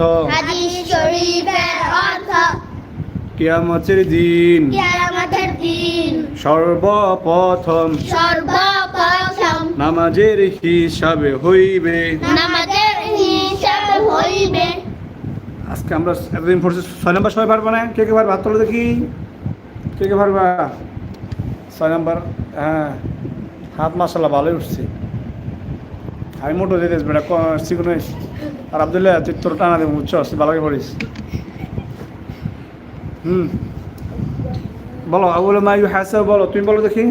হাদিস শরীফের অর্থ। কিয়ামতের দিন। কিয়ামতের দিন। সর্বপ্রথম। সর্বপ্রথম। নামাজের হিসাবে হইবে। নামাজের হিসাব হইবে। আজকে আমরা এতদিন পড়ছি ছয় নম্বর সবাই পারব না? কে কে পারবে? তোলো দেখি। কে কে পারবা? ছয় নম্বর হ্যাঁ। হাত মাসাল্লাহ ভালোই উঠছে। আমি মোটো দিয়ে দিস বেটা। চিকুন আর আবদুল্লাহ তুই তোর টানা দেবো বুঝছো তুই ভালো করে পড়িস হুম বলো আবুল মায়ু হাসা বলো তুমি বলো দেখি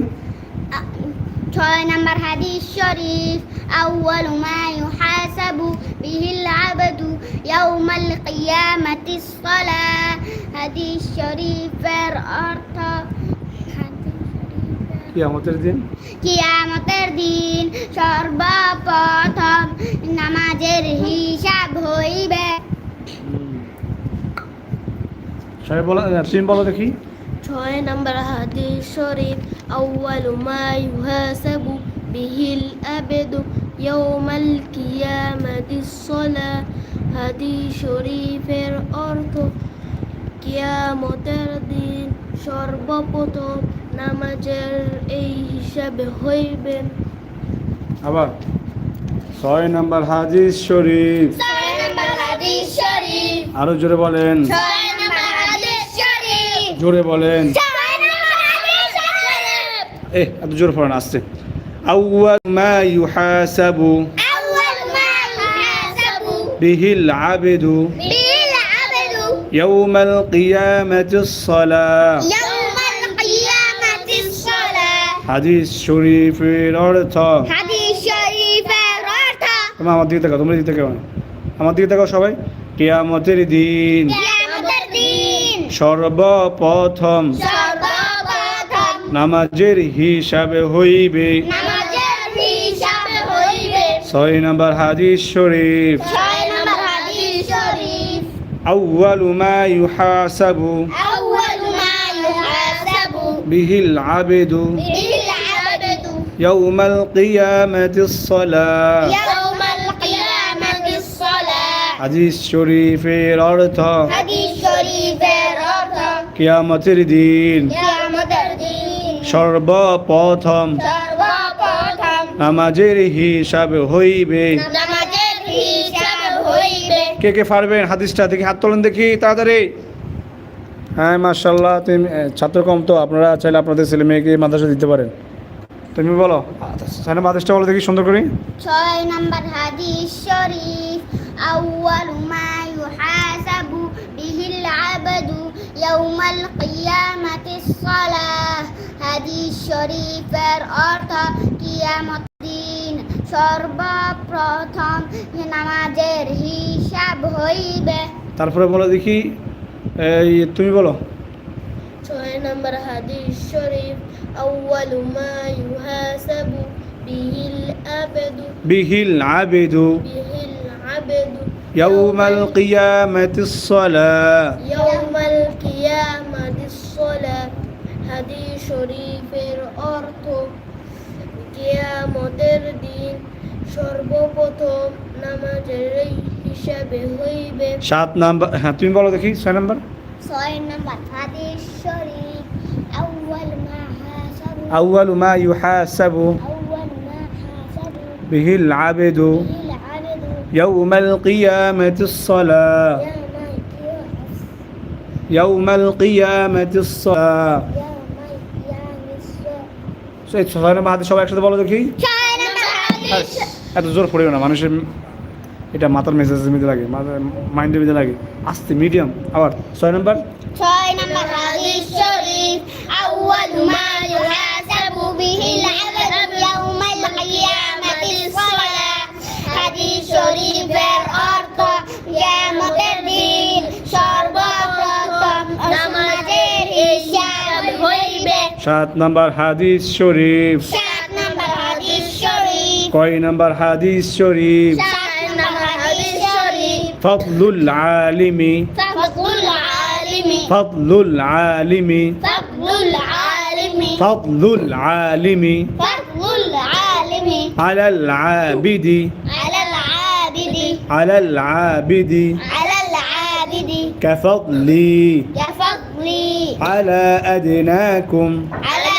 ছয় নম্বর হাদিস শরীফ أول ما يحاسب به العبد يوم القيامة الصلاة হাদিস শরীফের অর্থ কিয়ামতের দিন? কিয়ামতের দিন সর্বপ্রথম নামাজের হিসাব হইবে। সবাই বলো তুমি বলো দেখি। ছয় নম্বর হাদিস শরীফ আউয়াল মা ইউহাসাবু বিহিল আবেদু ইয়াউমাল কিয়ামাতিস সালাহ হাদিস শরীফের অর্থ কিয়ামতের দিন সর্বপ্রথম নামাজের এই হিসাবে হইবে আবার ছয় নম্বর হাদিস শরীফ ছয় নম্বর হাদিস শরীফ আরো জোরে বলেন ছয় নম্বর হাদিস শরীফ জোরে বলেন ছয় নম্বর হাদিস শরীফ এ এত জোরে পড়েন আসছে আউয়াল মা ইউহাসাবু أول ما يحاسب বিহিল আবেদু به العبد ইয়াউমাল কিয়ামাতিস সালাহ يوم القيامة الصلاة হাদিস শরীফের অর্থ। হাদিস শরীফের অর্থ। তোমরা আমার দিকে তাকাও তোমরা দিকে তাকাও। আমার দিকে দেখো সবাই। কিয়ামতের দিন। কিয়ামতের দিন। সর্বপ্রথম সর্বপ্রথম। নামাজের হিসাবে হইবে। নামাজের হিসাবে হইবে। ছয় নম্বর হাদিস শরীফ। ছয় নম্বর হাদিস মা ইউহাসাবু। আউয়ালু মা العبد ইয়াউমাল কিয়ামাতিস সালাহ يوم القيامة الصلاة হাদিস শরীফের অর্থ হাদিস শরীফের অর্থ কিয়ামতের দিন কিয়ামতের দিন সর্বপ্রথম সর্বপ্রথম নামাজের হিসাবে হইবে নামাজের হিসাব হইবে কে কে পারবেন হাদিসটা দেখি হাত তোলেন দেখি তাড়াতাড়ি হ্যাঁ মার্শাল্লাহ তুমি এ, ছাত্র কম তো আপনারা চাইলে আপনাদের ছেলে মেয়েকে মাদ্রাসা দিতে পারেন তুমি বলো ছয় নম্বর হাদিসটা বলো দেখি সুন্দর করে। ছয় নম্বর হাদিস শরীফ আউয়াল মা ইউহাসাবু বিহিল আবদু ইয়াউমাল কিয়ামাতিস সালাহ হাদিস শরীফের অর্থ কিয়ামত দিন। সর্বপ্রথম নামাজের হিসাব হইবে। তারপরে বলো দেখি এই তুমি বলো। ছয় নম্বর হাদিস শরীফ আউয়ালু মা ইউহাসাবু বিহিল আবেদু বিহিল আবেদু বিহিল আবেদু ইয়াউমাল কিয়ামাতিস সালাহ ইয়াউমাল কিয়ামাতিস সালাহ হাদিস শরীফের অর্থ কিয়ামতের দিন সর্বপ্রথম নামাজের এই হিসাবে হইবে সাত নাম্বার হ্যাঁ তুমি বলো দেখি ছয় নাম্বার ছয় নম্বর হাদিস শরীফ أول ما حاسب আউয়ালু মা ইউহাসাবু أول ما حاسب বিহিল আবেদু به العبد ইয়াউমাল কিয়ামাতিস সালাহ يوم القيامة ইয়াউমাল কিয়ামাতিস সালাহ يوم القيامة الصلاة এই ছয় নম্বর হাদিস সবাই একসাথে বলো দেখি ছয় নম্বর হাদিস এত জোর পড়েও না মানুষের এটা মাথার মেসেজের মধ্যে লাগে মাথার মাইন্ডের মধ্যে লাগে আস্তে মিডিয়াম আবার ছয় নম্বর ছয় নম্বর হাদিস শরীফ أول ما সাত নম্বর হাদিস শরীফ সাত নম্বর হাদিস শরীফ কয় নম্বর হাদিস শরীফ সাত নম্বর হাদিস শরীফ ফদলুল আলিমি ফজলুল আলিমি ফদলুল আলিমি ফজলুল আলিমি ফদলুল আলিমি ফজলুল আলিমি আলাল আবিদি على العابد আলাল আবিদি على العابد كفضلي كفضلي على أدناكم على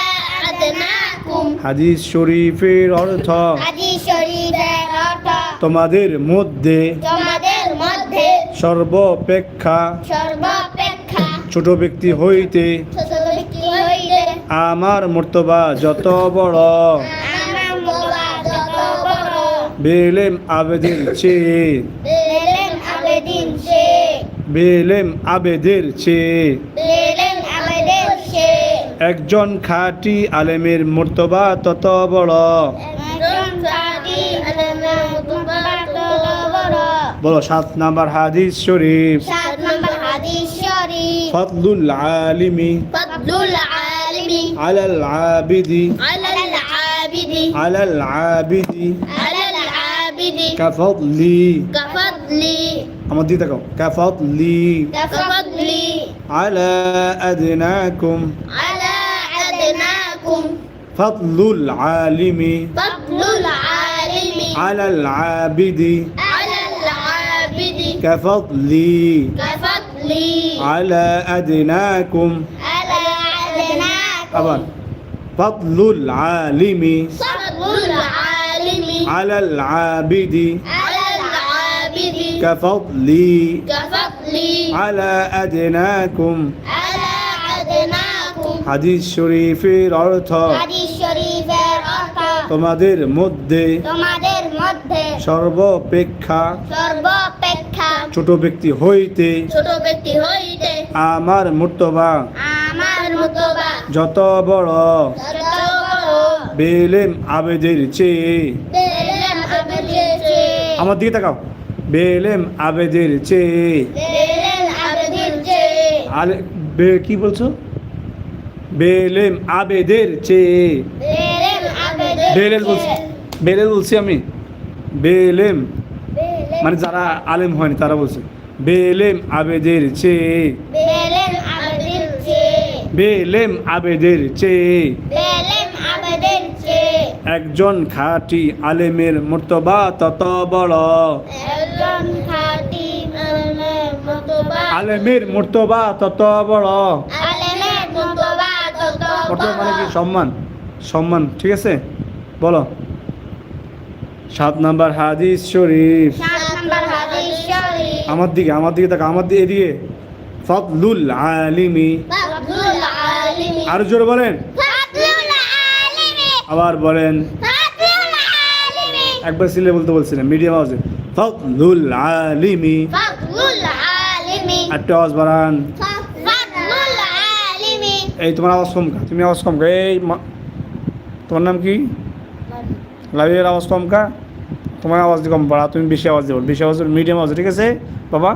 أدناكم হাদিস শরীফের অর্থ হাদিস শরীফের অর্থ তোমাদের মধ্যে তোমাদের মধ্যে সর্বাপেক্ষা সর্বাপেক্ষা ছোট ব্যক্তি হইতে ছোট ব্যক্তি হইলে আমার মর্তবা যত বড় আমার মোলা যত বড় বেলেম আবেদের চেয়ে বেলেন আবেদিন সে বেলেম আবেদের চেয়ে বেলেন আবেদের সে একজন খাঁটি আলেমের মর্তবা তত বড়। বলো সাত নাম্বার হাদিস শরীফ। ফদলুল আলিমি। আলাল আবিদি। আলাল আবিদি। কাফদলি আমার দিতে কাফদলি কাফদলি আলা আদনাকুম। على أدناكم ফদলুল আলিমি فضل العالم আলাল আবিদি على العابد كفضلي كفضلي على أدناكم على أدناكم أبا فضل العالم فضل العالم على العابد على العابد كفضلي كفضلي على أدناكم على أدناكم হাদিস শরীফের অর্থ হাদিস শরীফের অর্থ তোমাদের মধ্যে তোমাদের মধ্যে সর্বাপেক্ষা সর্বাপেক্ষা ছোট ব্যক্তি হইতে ছোট ব্যক্তি হইতে আমার মর্তবা। আমার মতবা যত বড় যত বড় বেলেম আবেদের চেয়ে। বেলেম আবেদের চেয়ে। আমার দিকে তাকাও। বেলেম আবেদের চেয়ে। বেলেম আবেদের চেয়ে। আলে বে কি বলছো? বেলেম আবেদের চেয়ে। বেলেল বলছি বেলেল বলছি আমি। বেলেম। মানে যারা আলেম হয়নি তারা বলছে বেলেম আবেদের চেয়ে। বেলেম আবেদের চেয়ে। চেয়ে। একজন খাঁটি আলেমের মর্তবা তত বড়। আলেমের মর্তবা। তত বড়। তত মর্তবা মানে কি? সম্মান। সম্মান ঠিক আছে? বলো। সাত নাম্বার হাদিস শরীফ। আমার দিকে আমার দিকে তাকা আমার দিকে এদিকে। ফদলুল আলিমি। আরও জোরে বলেন। আবার বলেন। একবার সিলে বলতে বলছিলাম মিডিয়াম আওয়াজে। ফদলুল আলিমি। একটা আওয়াজ বাড়ান। এই তোমার আওয়াজ কমকা তুমি আওয়াজ কমকা এই মা- তোমার নাম কি? লাইভের আওয়াজ কমকা তোমার আওয়াজ দিয়ে কম বাড়া তুমি বেশি আওয়াজ দেবো বেশি আওয়াজ মিডিয়াম আওয়াজ ঠিক আছে বাবা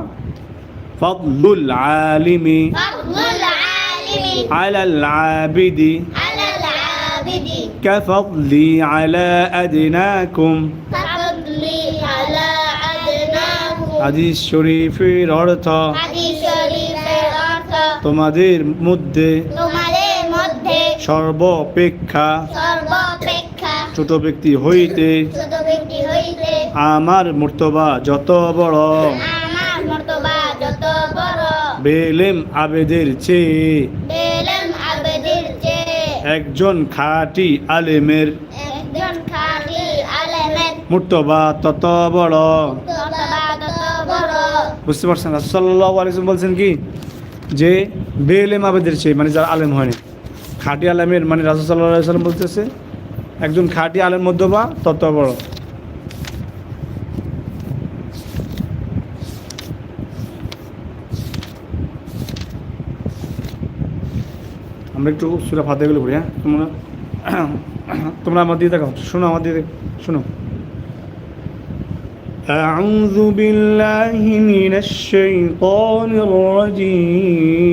ফদলুল আলিমি ফাদলুল আলিমি আলাল আবিদি আলাল আবিদি كفضلي على أدناكم ফাদলি আলা আদনাকুম হাদিস শরীফের অর্থ হাদিস শরীফের অর্থ তোমাদের মধ্যে তোমাদের মধ্যে সর্বাপেক্ষা সর্বাপেক্ষা ছোট ব্যক্তি হইতে ছোট ব্যক্তি হইতে আমার মর্তবা যত বড়। আমার মর্তবা যত বড়। বেলেম আবেদের চেয়ে বেলেম আবেদের চেয়ে একজন খাঁটি আলেমের একজন খাঁটি আলেমের মর্তবা তত বড়। মর্তবা তত বড়। বুঝতে পারছেন? রাসুসাল্লাহ আলিম বলছেন কি? যে বেলেম আবেদের চেয়ে মানে যারা আলেম হয়নি। খাঁটি আলেমের মানে রাসুসাল্লাহ সাল্লাম বলতেছে একজন খাঁটি আলেম মধ্যবা তত বড় আমরা একটু সুরা ফাতে গেলে পড়ি হ্যাঁ তোমরা তোমরা আমার দিয়ে দেখাও শোনো আমার দিয়ে দেখ- শোনো أعوذ بالله من الشيطان الرجيم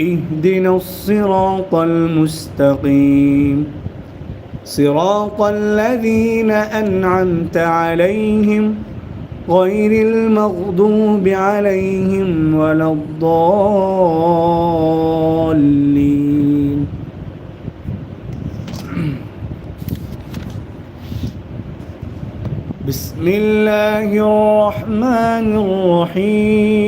اهدنا الصراط المستقيم. صراط الذين أنعمت عليهم غير المغضوب عليهم ولا الضالين. بسم الله الرحمن الرحيم.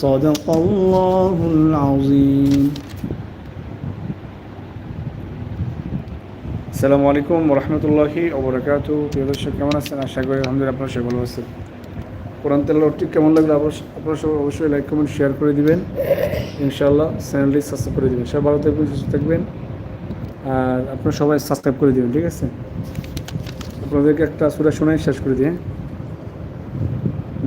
صدق الله العظيم আসসালামু আলাইকুম রহমতুল্লাহি ওবরাকাত প্রিয় দর্শক কেমন আছেন আশা করি আলহামদুলিল্লাহ আপনারা সবাই ভালো আছেন কোরআন তেলাওয়াতটি কেমন লাগলো অবশ্য- আপনারা সবাই অবশ্যই লাইক কমেন্ট শেয়ার করে দিবেন ইনশাআল্লাহ চ্যানেলটি সাবস্ক্রাইব করে দিবেন সবাই ভালো থাকবেন সুস্থ থাকবেন আর আপনারা সবাই সাবস্ক্রাইব করে দিবেন ঠিক আছে আপনাদেরকে একটা সুরা শোনাই শেষ করে দিয়ে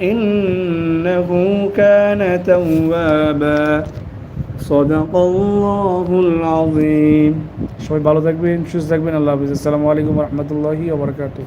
إنه كان توابا صدق الله العظيم সবাই ভালো থাকবেন সুস্থ থাকবেন আল্লাহ হাফিজ আসসালামু আলাইকুম রহমতুল্লাহি ওবরাকাতুহ